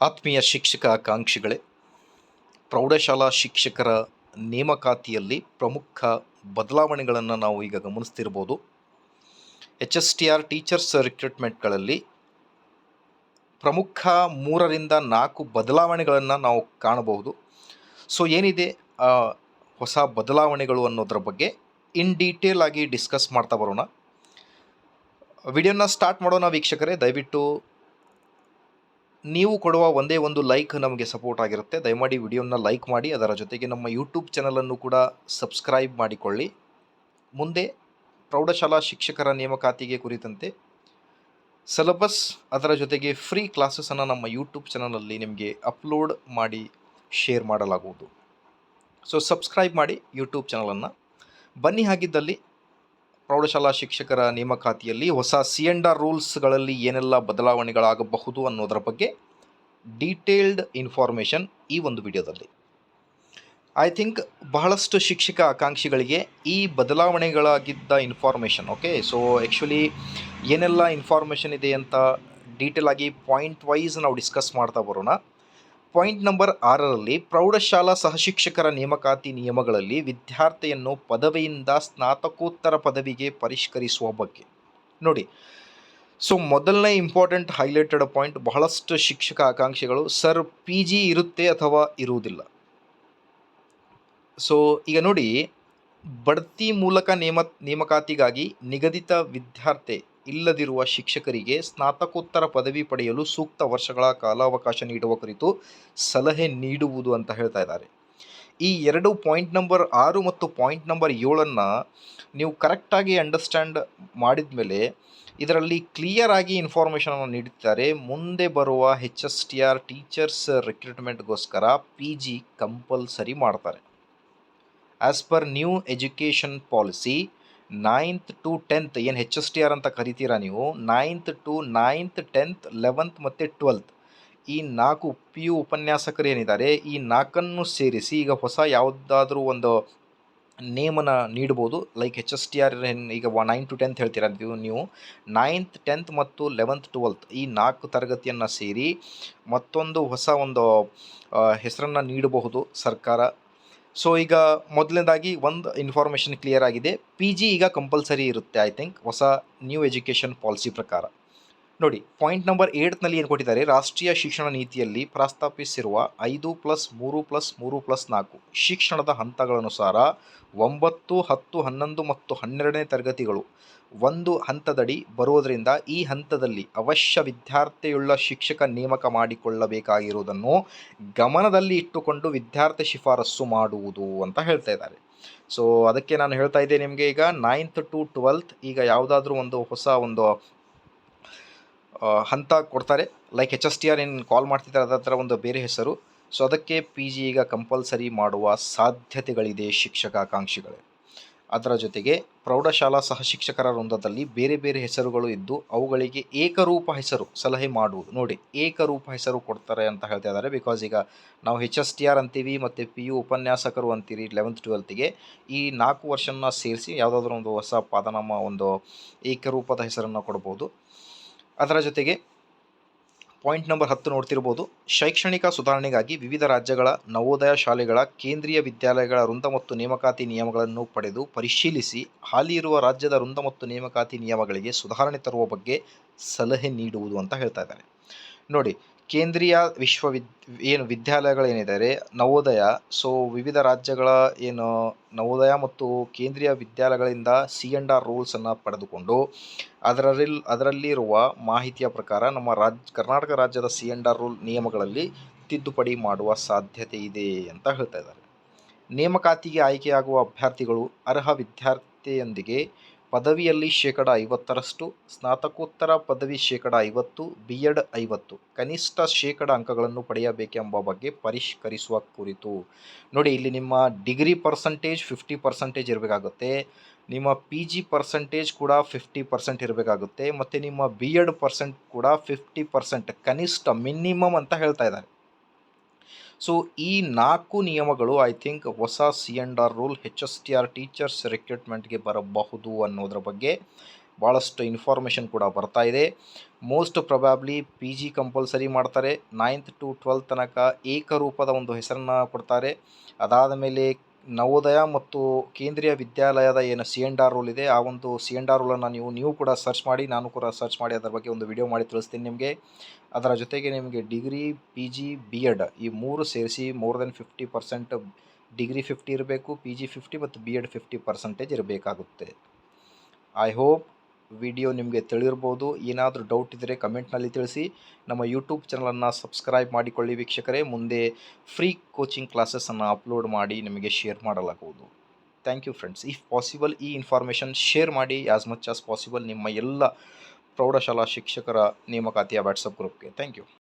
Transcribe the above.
ಆತ್ಮೀಯ ಶಿಕ್ಷಕ ಆಕಾಂಕ್ಷಿಗಳೇ, ಪ್ರೌಢಶಾಲಾ ಶಿಕ್ಷಕರ ನೇಮಕಾತಿಯಲ್ಲಿ ಪ್ರಮುಖ ಬದಲಾವಣೆಗಳನ್ನು ನಾವು ಈಗ ಗಮನಿಸ್ತಿರ್ಬೋದು. H S T R teachers ರಿಕ್ರೂಟ್ಮೆಂಟ್ಗಳಲ್ಲಿ ಪ್ರಮುಖ ಮೂರರಿಂದ ನಾಲ್ಕು ಬದಲಾವಣೆಗಳನ್ನು ನಾವು ಕಾಣಬಹುದು. ಸೊ, ಏನಿದೆ? ಹೊಸ ಬದಲಾವಣೆಗಳು ಅನ್ನೋದ್ರ ಬಗ್ಗೆ ಇನ್ ಡೀಟೇಲ್ ಆಗಿ ಡಿಸ್ಕಸ್ ಮಾಡ್ತಾ ಬರೋಣ. ವಿಡಿಯೋನ ಸ್ಟಾರ್ಟ್ ಮಾಡೋಣ ವೀಕ್ಷಕರೇ, ದಯವಿಟ್ಟು ನೀವು ಕೊಡುವ ಒಂದೇ ಒಂದು ಲೈಕ್ ನಮಗೆ ಸಪೋರ್ಟ್ ಆಗಿರುತ್ತೆ. ದಯಮಾಡಿ ವಿಡಿಯೋನ ಲೈಕ್ ಮಾಡಿ, ಅದರ ಜೊತೆಗೆ ನಮ್ಮ ಯೂಟ್ಯೂಬ್ ಚಾನಲನ್ನು ಕೂಡ ಸಬ್ಸ್ಕ್ರೈಬ್ ಮಾಡಿಕೊಳ್ಳಿ. ಮುಂದೆ ಪ್ರೌಢಶಾಲಾ ಶಿಕ್ಷಕರ ನೇಮಕಾತಿಗೆ ಕುರಿತಂತೆ ಸಿಲಬಸ್ ಅದರ ಜೊತೆಗೆ ಫ್ರೀ ಕ್ಲಾಸಸನ್ನು ನಮ್ಮ ಯೂಟ್ಯೂಬ್ ಚಾನಲಲ್ಲಿ ನಿಮಗೆ ಅಪ್ಲೋಡ್ ಮಾಡಿ ಶೇರ್ ಮಾಡಲಾಗುವುದು. ಸೊ ಸಬ್ಸ್ಕ್ರೈಬ್ ಮಾಡಿ ಯೂಟ್ಯೂಬ್ ಚಾನಲನ್ನು ಬನ್ನಿ, ಹಾಗಿದ್ದಲ್ಲಿ ಪ್ರೌಢಶಾಲಾ ಶಿಕ್ಷಕರ ನೇಮಕಾತಿಯಲ್ಲಿ ಹೊಸ ಸಿ ಎಂಡ್ ಆರ್ ರೂಲ್ಸ್ಗಳಲ್ಲಿ ಏನೆಲ್ಲ ಬದಲಾವಣೆಗಳಾಗಬಹುದು ಅನ್ನೋದರ ಬಗ್ಗೆ ಡೀಟೇಲ್ಡ್ ಇನ್ಫಾರ್ಮೇಷನ್ ಈ ಒಂದು ವಿಡಿಯೋದಲ್ಲಿ. ಐ ಥಿಂಕ್ ಬಹಳಷ್ಟು ಶಿಕ್ಷಕ ಆಕಾಂಕ್ಷಿಗಳಿಗೆ ಈ ಬದಲಾವಣೆಗಳಾಗಿದ್ದ ಇನ್ಫಾರ್ಮೇಷನ್, ಓಕೆ? ಸೊ ಆ್ಯಕ್ಚುಲಿ ಏನೆಲ್ಲ ಇನ್ಫಾರ್ಮೇಷನ್ ಇದೆ ಅಂತ ಡೀಟೇಲ್ ಆಗಿ ಪಾಯಿಂಟ್ ವೈಸ್ ನಾವು ಡಿಸ್ಕಸ್ ಮಾಡ್ತಾ ಬರೋಣ. ಪಾಯಿಂಟ್ ನಂಬರ್ ಆರರಲ್ಲಿ ಪ್ರೌಢಶಾಲಾ ಸಹಶಿಕ್ಷಕರ ನೇಮಕಾತಿ ನಿಯಮಗಳಲ್ಲಿ ವಿದ್ಯಾರ್ಥಿಯನ್ನು ಪದವಿಯಿಂದ ಸ್ನಾತಕೋತ್ತರ ಪದವಿಗೆ ಪರಿಷ್ಕರಿಸುವ ಬಗ್ಗೆ. ನೋಡಿ, ಸೊ ಮೊದಲನೇ ಇಂಪಾರ್ಟೆಂಟ್ ಹೈಲೈಟೆಡ್ ಪಾಯಿಂಟ್ ಬಹಳಷ್ಟು ಶಿಕ್ಷಕ ಆಕಾಂಕ್ಷೆಗಳು, ಸರ್ ಪಿ ಜಿ ಇರುತ್ತೆ ಅಥವಾ ಇರುವುದಿಲ್ಲ. ಸೊ ಈಗ ನೋಡಿ, ಬಡ್ತಿ ಮೂಲಕ ನೇಮ, ನೇಮಕಾತಿಗಾಗಿ ನಿಗದಿತ ವಿದ್ಯಾರ್ಥಿ ಇಲ್ಲದಿರುವ ಶಿಕ್ಷಕರಿಗೆ ಸ್ನಾತಕೋತ್ತರ ಪದವಿ ಪಡೆಯಲು ಸೂಕ್ತ ವರ್ಷಗಳ ಕಾಲಾವಕಾಶ ನೀಡುವ ಕುರಿತು ಸಲಹೆ ನೀಡುವುದು ಅಂತ ಹೇಳ್ತಾ ಇದ್ದಾರೆ. ಈ ಎರಡು ಪಾಯಿಂಟ್ ನಂಬರ್ ಆರು ಮತ್ತು ಪಾಯಿಂಟ್ ನಂಬರ್ ಏಳನ್ನು ನೀವು ಕರೆಕ್ಟಾಗಿ ಅಂಡರ್ಸ್ಟ್ಯಾಂಡ್ ಮಾಡಿದ ಮೇಲೆ ಇದರಲ್ಲಿ ಕ್ಲಿಯರ್ ಆಗಿ ಇನ್ಫಾರ್ಮೇಷನನ್ನು ನೀಡುತ್ತಾರೆ ಮುಂದೆ ಬರುವ H S T R teachers ರಿಕ್ರೂಟ್ಮೆಂಟ್ಗೋಸ್ಕರ P G compulsory ಮಾಡ್ತಾರೆ. As per new education policy ninth to tenth ಏನು ಹೆಚ್ ಎಸ್ ಟಿ ಆರ್ ಅಂತ ಕರಿತೀರಾ ನೀವು? Ninth to ninth tenth eleventh ಮತ್ತು ಟ್ವೆಲ್ತ್ ಈ ನಾಲ್ಕು ಪಿ ಯು ಉಪನ್ಯಾಸಕರು ಏನಿದ್ದಾರೆ, ಈ ನಾಲ್ಕನ್ನು ಸೇರಿಸಿ ಈಗ ಹೊಸ ಯಾವುದಾದ್ರೂ ಒಂದು ನೇಮನ್ನು ನೀಡ್ಬೋದು like H S T R ಈಗ ನೈನ್ ಟು ಟೆಂತ್ ಹೇಳ್ತೀರ ನೀವು ನೀವು? ನೈನ್ತ್ ಟೆಂತ್ ಮತ್ತು ಲೆವೆಂತ್ ಟ್ವೆಲ್ತ್ ಈ ನಾಲ್ಕು ತರಗತಿಯನ್ನು ಸೇರಿ ಮತ್ತೊಂದು ಹೊಸ ಒಂದು ಹೆಸರನ್ನು ನೀಡಬಹುದು ಸರ್ಕಾರ. ಸೊ ಈಗ ಮೊದಲನೇದಾಗಿ ಒಂದು ಇನ್ಫಾರ್ಮೇಷನ್ ಕ್ಲಿಯರ್ ಆಗಿದೆ. ಪಿ ಜಿ ಈಗ ಕಂಪಲ್ಸರಿ ಇರುತ್ತೆ ಐ ಥಿಂಕ್ ಹೊಸ ನ್ಯೂ ಎಜುಕೇಷನ್ ಪಾಲಿಸಿ ಪ್ರಕಾರ. ನೋಡಿ ಪಾಯಿಂಟ್ ನಂಬರ್ ಏಟ್ನಲ್ಲಿ ಏನು ಕೊಟ್ಟಿದ್ದಾರೆ? ರಾಷ್ಟ್ರೀಯ ಶಿಕ್ಷಣ ನೀತಿಯಲ್ಲಿ ಪ್ರಸ್ತಾಪಿಸಿರುವ ಐದು ಪ್ಲಸ್ ಮೂರು ಪ್ಲಸ್ ಮೂರು ಪ್ಲಸ್ ನಾಲ್ಕು ಶಿಕ್ಷಣದ ಹಂತಗಳನುಸಾರ ಒಂಬತ್ತು, ಹತ್ತು, ಹನ್ನೊಂದು ಮತ್ತು ಹನ್ನೆರಡನೇ ತರಗತಿಗಳು ಒಂದು ಹಂತದಡಿ ಬರುವುದರಿಂದ ಈ ಹಂತದಲ್ಲಿ ಅವಶ್ಯ ವಿದ್ಯಾರ್ಥಿಯುಳ್ಳ ಶಿಕ್ಷಕ ನೇಮಕ ಮಾಡಿಕೊಳ್ಳಬೇಕಾಗಿರುವುದನ್ನು ಗಮನದಲ್ಲಿ ಇಟ್ಟುಕೊಂಡು ವಿದ್ಯಾರ್ಥಿ ಶಿಫಾರಸ್ಸು ಮಾಡುವುದು ಅಂತ ಹೇಳ್ತಾ ಇದ್ದಾರೆ. ಸೊ ಅದಕ್ಕೆ ನಾನು ಹೇಳ್ತಾ ಇದ್ದೆ ನಿಮಗೆ ಈಗ ನೈನ್ತ್ ಟು ಟ್ವೆಲ್ತ್ ಈಗ ಯಾವುದಾದ್ರೂ ಒಂದು ಹೊಸ ಒಂದು ಹಂತ ಕೊಡ್ತಾರೆ. Like H S T R ಏನು ಕಾಲ್ ಮಾಡ್ತಿದ್ದಾರೆ, ಅದರ ಒಂದು ಬೇರೆ ಹೆಸರು. ಸೊ ಅದಕ್ಕೆ ಪಿ ಜಿ ಈಗ ಕಂಪಲ್ಸರಿ ಮಾಡುವ ಸಾಧ್ಯತೆಗಳಿದೆ ಶಿಕ್ಷಕ ಆಕಾಂಕ್ಷಿಗಳೇ. ಅದರ ಜೊತೆಗೆ ಪ್ರೌಢಶಾಲಾ ಸಹ ಶಿಕ್ಷಕರ ವೃಂದದಲ್ಲಿ ಬೇರೆ ಬೇರೆ ಹೆಸರುಗಳು ಇದ್ದು, ಅವುಗಳಿಗೆ ಏಕರೂಪ ಹೆಸರು ಸಲಹೆ ಮಾಡುವುದು. ನೋಡಿ, ಏಕರೂಪ ಹೆಸರು ಕೊಡ್ತಾರೆ ಅಂತ ಹೇಳ್ತಾ ಇದ್ದಾರೆ. ಬಿಕಾಸ್ ಈಗ ನಾವು ಎಚ್ ಎಸ್ ಟಿ ಆರ್ ಅಂತೀವಿ, ಮತ್ತು ಪಿ ಯು ಉಪನ್ಯಾಸಕರು ಅಂತೀರಿ ಲೆವೆಂತ್ ಟ್ವೆಲ್ತ್ಗೆ ಈ ನಾಲ್ಕು ವರ್ಷನ ಸೇರಿಸಿ ಯಾವುದಾದ್ರೂ ಒಂದು ಹೊಸ ಪದನಾಮ, ಒಂದು ಏಕರೂಪದ ಹೆಸರನ್ನು ಕೊಡ್ಬೋದು. ಅದರ ಜೊತೆಗೆ ಪಾಯಿಂಟ್ ನಂಬರ್ ಹತ್ತು ನೋಡ್ತಿರ್ಬೋದು. ಶೈಕ್ಷಣಿಕ ಸುಧಾರಣೆಗಾಗಿ ವಿವಿಧ ರಾಜ್ಯಗಳ ನವೋದಯ ಶಾಲೆಗಳ ಕೇಂದ್ರೀಯ ವಿದ್ಯಾಲಯಗಳ ವೃಂದ ಮತ್ತು ನೇಮಕಾತಿ ನಿಯಮಗಳನ್ನು ಪಡೆದು ಪರಿಶೀಲಿಸಿ ಹಾಲಿ ಇರುವ ರಾಜ್ಯದ ವೃಂದ ಮತ್ತು ನೇಮಕಾತಿ ನಿಯಮಗಳಿಗೆ ಸುಧಾರಣೆ ತರುವ ಬಗ್ಗೆ ಸಲಹೆ ನೀಡುವುದು ಅಂತ ಹೇಳ್ತಾ ಇದ್ದಾರೆ. ನೋಡಿ ಕೇಂದ್ರೀಯ ವಿಶ್ವವಿದ್, ಏನು ವಿದ್ಯಾಲಯಗಳೇನಿದ್ದಾರೆ ನವೋದಯ ಸೊ ವಿವಿಧ ರಾಜ್ಯಗಳ ಏನು ನವೋದಯ ಮತ್ತು ಕೇಂದ್ರೀಯ ವಿದ್ಯಾಲಯಗಳಿಂದ ಸಿ ಎಂಡ್ ಆರ್ ರೂಲ್ಸನ್ನು ಪಡೆದುಕೊಂಡು ಅದರಲ್ಲಿ ಅದರಲ್ಲಿರುವ ಮಾಹಿತಿಯ ಪ್ರಕಾರ ನಮ್ಮ ರಾಜ್, ಕರ್ನಾಟಕ ರಾಜ್ಯದ ಸಿ ಎಂಡ್ ಆರ್ ರೂಲ್ ನಿಯಮಗಳಲ್ಲಿ ತಿದ್ದುಪಡಿ ಮಾಡುವ ಸಾಧ್ಯತೆ ಇದೆ ಅಂತ ಹೇಳ್ತಾ ಇದ್ದಾರೆ. ನೇಮಕಾತಿಗೆ ಆಯ್ಕೆಯಾಗುವ ಅಭ್ಯರ್ಥಿಗಳು ಅರ್ಹ ವಿದ್ಯಾರ್ಥಿಯೊಂದಿಗೆ ಪದವಿಯಲ್ಲಿ ಶೇಕಡ ಐವತ್ತರಷ್ಟು, ಸ್ನಾತಕೋತ್ತರ ಪದವಿ ಶೇಕಡ ಐವತ್ತು ಬಿ ಎಡ್ ಐವತ್ತು. ಕನಿಷ್ಠ ಶೇಕಡ ಅಂಕಗಳನ್ನು ಪಡೆಯಬೇಕೆಂಬ ಬಗ್ಗೆ ಪರಿಷ್ಕರಿಸುವ ಕುರಿತು. ನೋಡಿ, ಇಲ್ಲಿ ನಿಮ್ಮ ಡಿಗ್ರಿ ಪರ್ಸೆಂಟೇಜ್ ಫಿಫ್ಟಿ ಪರ್ಸೆಂಟೇಜ್ ಇರಬೇಕಾಗುತ್ತೆ. ನಿಮ್ಮ ಪಿ ಜಿ ಪರ್ಸೆಂಟೇಜ್ ಕೂಡ ಫಿಫ್ಟಿ ಪರ್ಸೆಂಟ್ ಇರಬೇಕಾಗುತ್ತೆ. ಮತ್ತು ನಿಮ್ಮ ಬಿ ಎಡ್ ಪರ್ಸೆಂಟ್ ಕೂಡ ಫಿಫ್ಟಿ ಪರ್ಸೆಂಟ್ ಕನಿಷ್ಠ ಮಿನಿಮಮ್ ಅಂತ ಹೇಳ್ತಾ ಇದ್ದಾರೆ. ಸೊ ಈ ನಾಲ್ಕು ನಿಯಮಗಳು ಐ ಥಿಂಕ್ ಹೊಸ C and R rule H S T R teachers ರಿಕ್ರೂಟ್ಮೆಂಟ್ಗೆ ಬರಬಹುದು ಅನ್ನೋದ್ರ ಬಗ್ಗೆ ಭಾಳಷ್ಟು ಇನ್ಫಾರ್ಮೇಷನ್ ಕೂಡ ಬರ್ತಾ ಇದೆ. Most probably P G compulsory ಮಾಡ್ತಾರೆ. ನೈನ್ತ್ ಟು ಟ್ವೆಲ್ತ್ ತನಕ ಏಕರೂಪದ ಒಂದು ಹೆಸರನ್ನು ಕೊಡ್ತಾರೆ. ಅದಾದ ಮೇಲೆ ನವೋದಯ ಮತ್ತು ಕೇಂದ್ರೀಯ ವಿದ್ಯಾಲಯದ ಏನು ಸಿ ಎನ್ ಆರ್ ರೋಲ್ ಇದೆ, ಆ ಒಂದು ಸಿ ಎನ್ ಆರ್ ರೋಲನ್ನು ನೀವು ನೀವು ಕೂಡ ಸರ್ಚ್ ಮಾಡಿ, ನಾನು ಕೂಡ ಸರ್ಚ್ ಮಾಡಿ ಅದರ ಬಗ್ಗೆ ಒಂದು ವಿಡಿಯೋ ಮಾಡಿ ತಿಳಿಸ್ತೀನಿ ನಿಮಗೆ. ಅದರ ಜೊತೆಗೆ ನಿಮಗೆ degree P G B Ed ಈ ಮೂರು ಸೇರಿಸಿ more than fifty percent degree fifty ಇರಬೇಕು ಪಿ ಜಿ ಫಿಫ್ಟಿ ಮತ್ತು ಬಿ ಎಡ್ ಫಿಫ್ಟಿ ಪರ್ಸೆಂಟೇಜ್ ಇರಬೇಕಾಗುತ್ತೆ. ಐ ಹೋಪ್ ವಿಡಿಯೋ ನಿಮಗೆ ತಿಳಿರ್ಬೋದು. ಏನಾದರೂ ಡೌಟ್ ಇದ್ದರೆ ಕಮೆಂಟ್ನಲ್ಲಿ ತಿಳಿಸಿ. ನಮ್ಮ ಯೂಟ್ಯೂಬ್ ಚಾನಲನ್ನು ಸಬ್ಸ್ಕ್ರೈಬ್ ಮಾಡಿಕೊಳ್ಳಿ ವೀಕ್ಷಕರೇ. ಮುಂದೆ ಫ್ರೀ ಕೋಚಿಂಗ್ ಕ್ಲಾಸಸನ್ನು ಅಪ್ಲೋಡ್ ಮಾಡಿ ನಿಮಗೆ ಶೇರ್ ಮಾಡಲಾಗುವುದು. Thank you friends if possible ಈ ಇನ್ಫಾರ್ಮೇಷನ್ ಶೇರ್ ಮಾಡಿ. ಆ್ಯಸ್ ಮಚ್ ಆಸ್ ಪಾಸಿಬಲ್ ನಿಮ್ಮ ಎಲ್ಲ ಪ್ರೌಢಶಾಲಾ ಶಿಕ್ಷಕರ ನೇಮಕಾತಿಯ ವಾಟ್ಸಪ್ ಗ್ರೂಪ್ಗೆ ಥ್ಯಾಂಕ್ ಯು